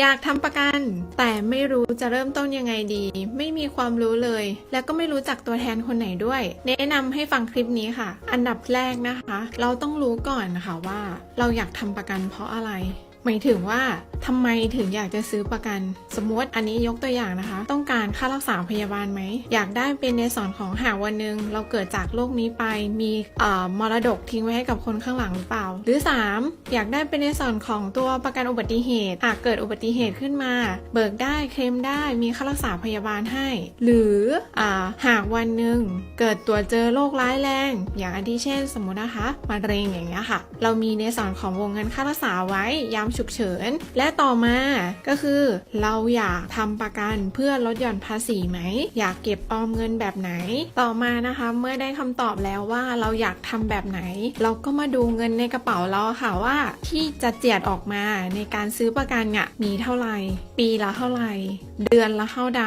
อยากทำประกัน แต่ไม่รู้จะเริ่มต้นยังไงดี ไม่มีความรู้เลย แล้วก็ไม่รู้จักตัวแทนคนไหนด้วย แนะนำให้ฟังคลิปนี้ค่ะ อันดับแรกนะคะ เราต้องรู้ก่อนนะคะว่า เราอยากทำประกันเพราะอะไร หมายถึงว่า ทำไมถึงอยากจะซื้อประกัน สมมติอันนี้ยกตัวอย่างนะคะ ต้องการค่ารักษาพยาบาลไหม อยากได้เป็นในส่วนของหากวันหนึ่งเราเกิดจากโรคนี้ไป มีอ่อมรดกทิ้งไว้ให้กับคนข้างหลังหรือเปล่า หรือ 3 อยากได้เป็นในส่วนของตัวประกันอุบัติเหตุหากเกิดอุบัติเหตุขึ้นมา เบิกได้เคลมได้มีค่ารักษาพยาบาลให้ หรืออ่าหากวันหนึ่งเกิดตัวเจอโรคร้ายแรง อย่างอาทิเช่น สมมตินะคะมะเร็งอย่างเงี้ยค่ะ เรามีในส่วนของวงเงินค่ารักษาไว้ยามฉุกเฉินและต่อมาก็คือเราอยากทำประกันเพื่อลดหย่อนภาษีไหม อยากเก็บออมเงินแบบไหน ต่อมานะคะ เมื่อได้คำตอบแล้วว่าเราอยากทำแบบไหน เราก็มาดูเงินในกระเป๋าเราค่ะว่าที่จะเจียดออกมาในการซื้อประกันเนี่ยมีเท่าไหร่ ปีละเท่าไหร่ เดือนละเท่าใด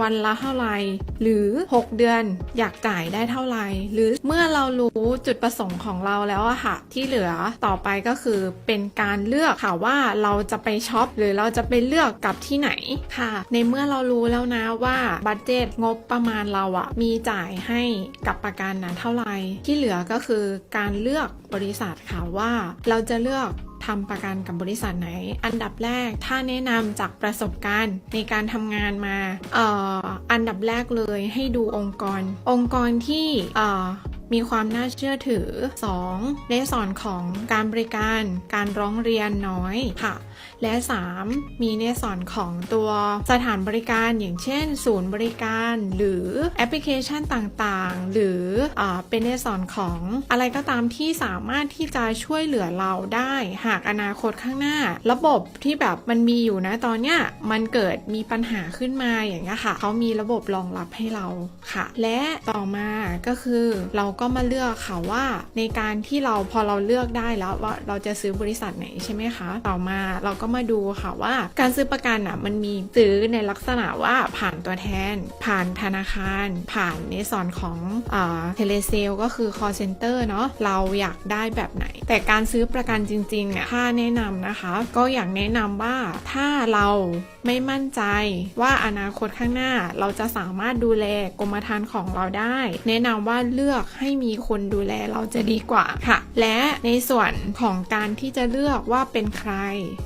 วันละเท่าไหร่ หรือ 6 เดือนอยากจ่ายได้เท่าไหร่ หรือเมื่อเรารู้จุดประสงค์ของเราแล้วอะค่ะ ที่เหลือต่อไปก็คือเป็นการเลือกค่ะว่าเราจะไปช็อปหรือเราจะไปเลือกกับที่ไหนค่ะ ในเมื่อเรารู้แล้วนะว่าบัตเจตงบประมาณเราอะมีจ่ายให้กับประกันนะเท่าไหร่ที่เหลือก็คือการเลือกบริษัทค่ะว่าเราจะเลือกทำประกันกับบริษัทไหน อันดับแรกถ้าแนะนำจากประสบการณ์ในการทำงานมาอออันดับแรกเลยให้ดูองค์กร องค์กรที่ มีความน่าเชื่อถือ 2. ในส่วนของการบริการการร้องเรียนน้อยค่ะ และ 3. มีในส่วนของตัวสถานบริการอย่างเช่น ศูนย์บริการหรือแอปพลิเคชันต่างๆ หรืออเป็นในส่วนของอะไรก็ตามที่สามารถที่จะช่วยเหลือเราได้หากอนาคตข้างหน้า ระบบที่แบบมันมีอยู่นะตอนเนี้ยมันเกิดมีปัญหาขึ้นมาอย่างเงี้ยค่ะเขามีระบบรองรับให้เราค่ะ และต่อมาก็คือเราก็มาเลือกค่ะว่าในการที่เราพอเราเลือกได้แล้วว่าเราจะซื้อบริษัทไหนใช่ไหมคะต่อมาเราก็มาดูค่ะว่า การซื้อประกันอะมันมีซื้อในลักษณะว่าผ่านตัวแทน ผ่านธนาคาร ผ่านในส่วนของอ่าเทเลเซลก็คือ call center เนาะเราอยากได้แบบไหน แต่การซื้อประกันจริงๆเนี่ยถ้าแนะนำนะคะ ก็อยากแนะนำว่าถ้าเราไม่มั่นใจว่าอนาคตข้างหน้าเราจะสามารถดูแลกรมธรรม์ของเราได้ แนะนำว่าเลือกให้มีคนดูแลเราจะดีกว่าค่ะ และในส่วนของการที่จะเลือกว่าเป็นใคร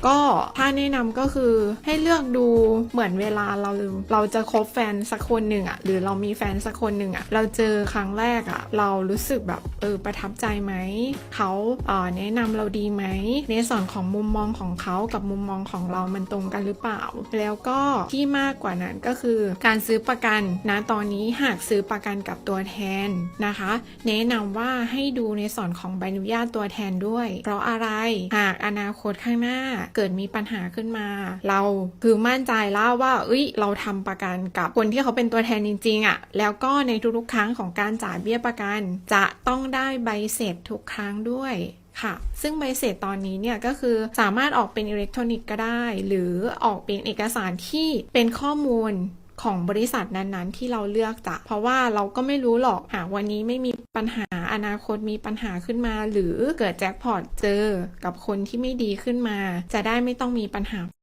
ก็ถ้าแนะนำก็คือให้เลือกดูเหมือนเวลาเราเราจะคบแฟนสักคนหนึ่งอะหรือเรามีแฟนสักคนหนึ่งอะเราเจอครั้งแรกอะเรารู้สึกแบบเออประทับใจไหมเขาเอ่อแนะนำเราดีไหมในส่วนของมุมมองของเขากับมุมมองของเรามันตรงกันหรือเปล่า แล้วก็ที่มากกว่านั้นก็คือการซื้อประกันนะตอนนี้หากซื้อประกันกับตัวแทนนะคะแนะนำว่าให้ดูในส่วนของใบอนุญาตตัวแทนด้วย เพราะอะไรหากอนาคตข้างหน้าเกิดมีปัญหาขึ้นมา เราคือมั่นใจแล้วว่าเอ้ยเราทำประกันกับคนที่เขาเป็นตัวแทนจริงๆอะ่ะแล้วก็ในทุกๆครั้งของการจ่ายเบี้ยประกัน จะต้องได้ใบเสร็จทุกครั้งด้วยค่ะ ซึ่งใบเสร็จตอนนี้เนี่ยก็คือสามารถออกเป็นอิเล็กทรอนิกส์ก็ได้ หรือออกเป็นเอกสารที่เป็นข้อมูล ของบริษัทนั้นๆ ที่เราเลือกจะเพราะว่าเราก็ไม่รู้หรอกหากวันนี้ไม่มีปัญหาอนาคตมีปัญหาขึ้นมา หรือเกิดแจ็คพอตเจอกับคนที่ไม่ดีขึ้นมา จะได้ไม่ต้องมีปัญหา